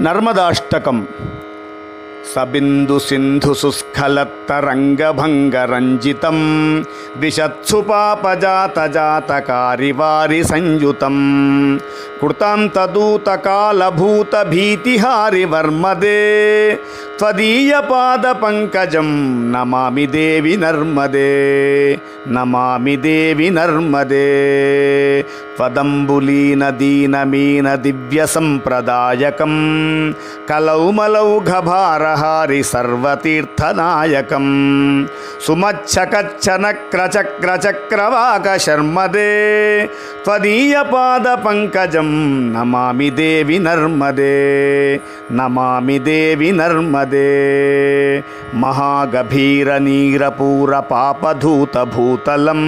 நர்மதாஷ்டகம். सबिन्दु सिन्धु सुस्खलत्तरङ्गभङ्ग रञ्जितं दिशत्सु वर्मदे संयुतं पाद त्वदीयपादपङ्कजं नमामि देवी नर्मदे, नमामि देवी नर्मदे। त्वदम्बुलीनदीनमीनदिव्यसम्प्रदायकं कलौ मलौ घभार त्रयहारि सर्वतीर्थनायकं पाद पंकज नमा देवी नर्मदे। नमा देवी नर्मदे। महागभीरनीरपूरपापधूतभूतलं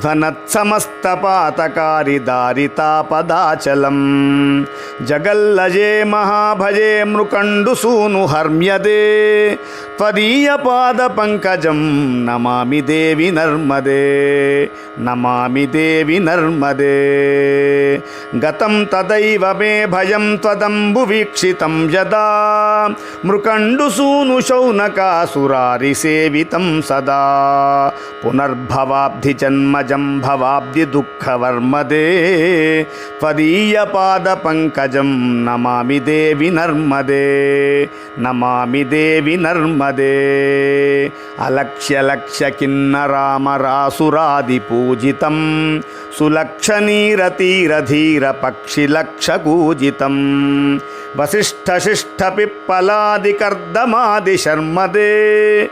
ध्वनत्समस्तपातकारिदारितापदाचलं जगल्लजे महाभजे मृकंडुसूनुहर्म्य ध्रुवमुदीयते त्वदीयपादपङ्कजं नमामि देवी नर्मदे नमामि देवी नर्मदे गतम तदैव मे भयम भयं त्वदम्बुवीक्षितं यदा मृकण्डुसूनुशौनकासुरारिसेवितं सदा पुनर्भवाब्धिजन्मज भवाब्धि दुख वर्मदे पुनर्भवाब्धिजन्मजं पाद त्वदीयपादपङ्कजं नमामि देवी नर्मदे नमा నమామి దేవి నర్మదే. అలక్ష్య లక్ష్య కిన్న రామ రాసురాది పూజితం. సులక్ష నీర తీర ధీర పక్షి లక్ష కూజితం. వశిష్ఠ సులక్షనీరతీరధీర పిప్పలాది కర్దమాది శర్మదే.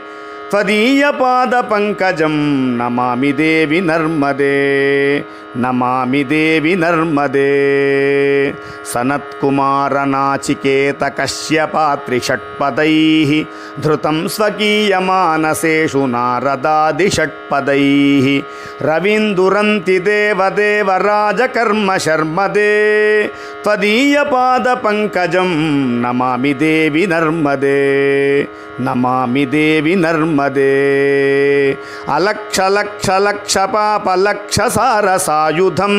तदीय पाद पंकज नमा देवी नर्मदे नमा देवी नर्मदे। सनत्कुमारनाचिकेतकश्यपात्रिषट्पदैः, धृतं कर्म शर्मदे तदीय पाद पंकज नमा देवी नर्मदे। नमा देवी नर्मदे। मदे। अलक्षलक्षलक्षपापलक्षसारसायुधं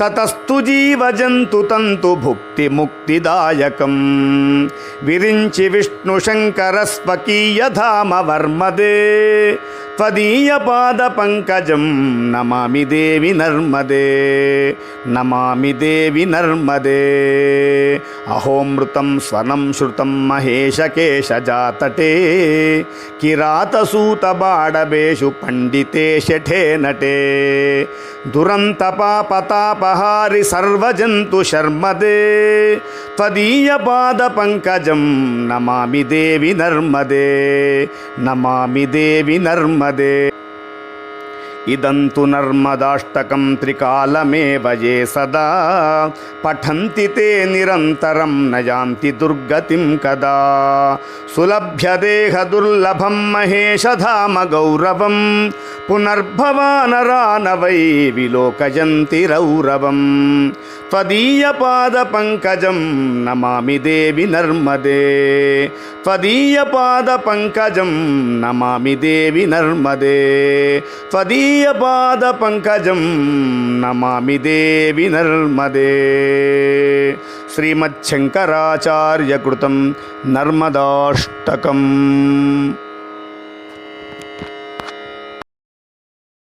ततस्तु जीवजन्तु तन्तुभुक्तिमुक्तिदायकं विरिञ्चि पाद पंकज नमा देवी, नर्मदे। नमा देवी, नर्मदे। अहोमृतं महेश केश जातटे किर किरातसूतबाडबेषु पण्डिते शठे नटे दुरन्तपापतापहारि सर्वजन्तुशर्मदे त्वदीयपादपङ्कजं नमामि देवि नर्मदे नमामि देवि नर्मदे इदंतु नर्मदाष्टकं त्रिकालमेव ये सदा। पठन्ति ते निरन्तरं, न दुर्गतिं कदा। सुलभ्य देह दुर्लभं महेश सुलभ्यदेहदुर्लभं महेशधामगौरवं पुनर्भवानरानवै विलोकयन्ति रौरवं त्वदीयपादपङ्कजं नमामि देवि नर्मदे। त्वदीयपादपङ्कजं नमामि देवि नर्मदे। त्वदीय ஸ்ரீயபாத பங்கஜம் நமாமி தேவி நர்மதே. ஸ்ரீமச்சங்கராச்சாரிய கிருத்தம் நர்மதாஷ்டகம்.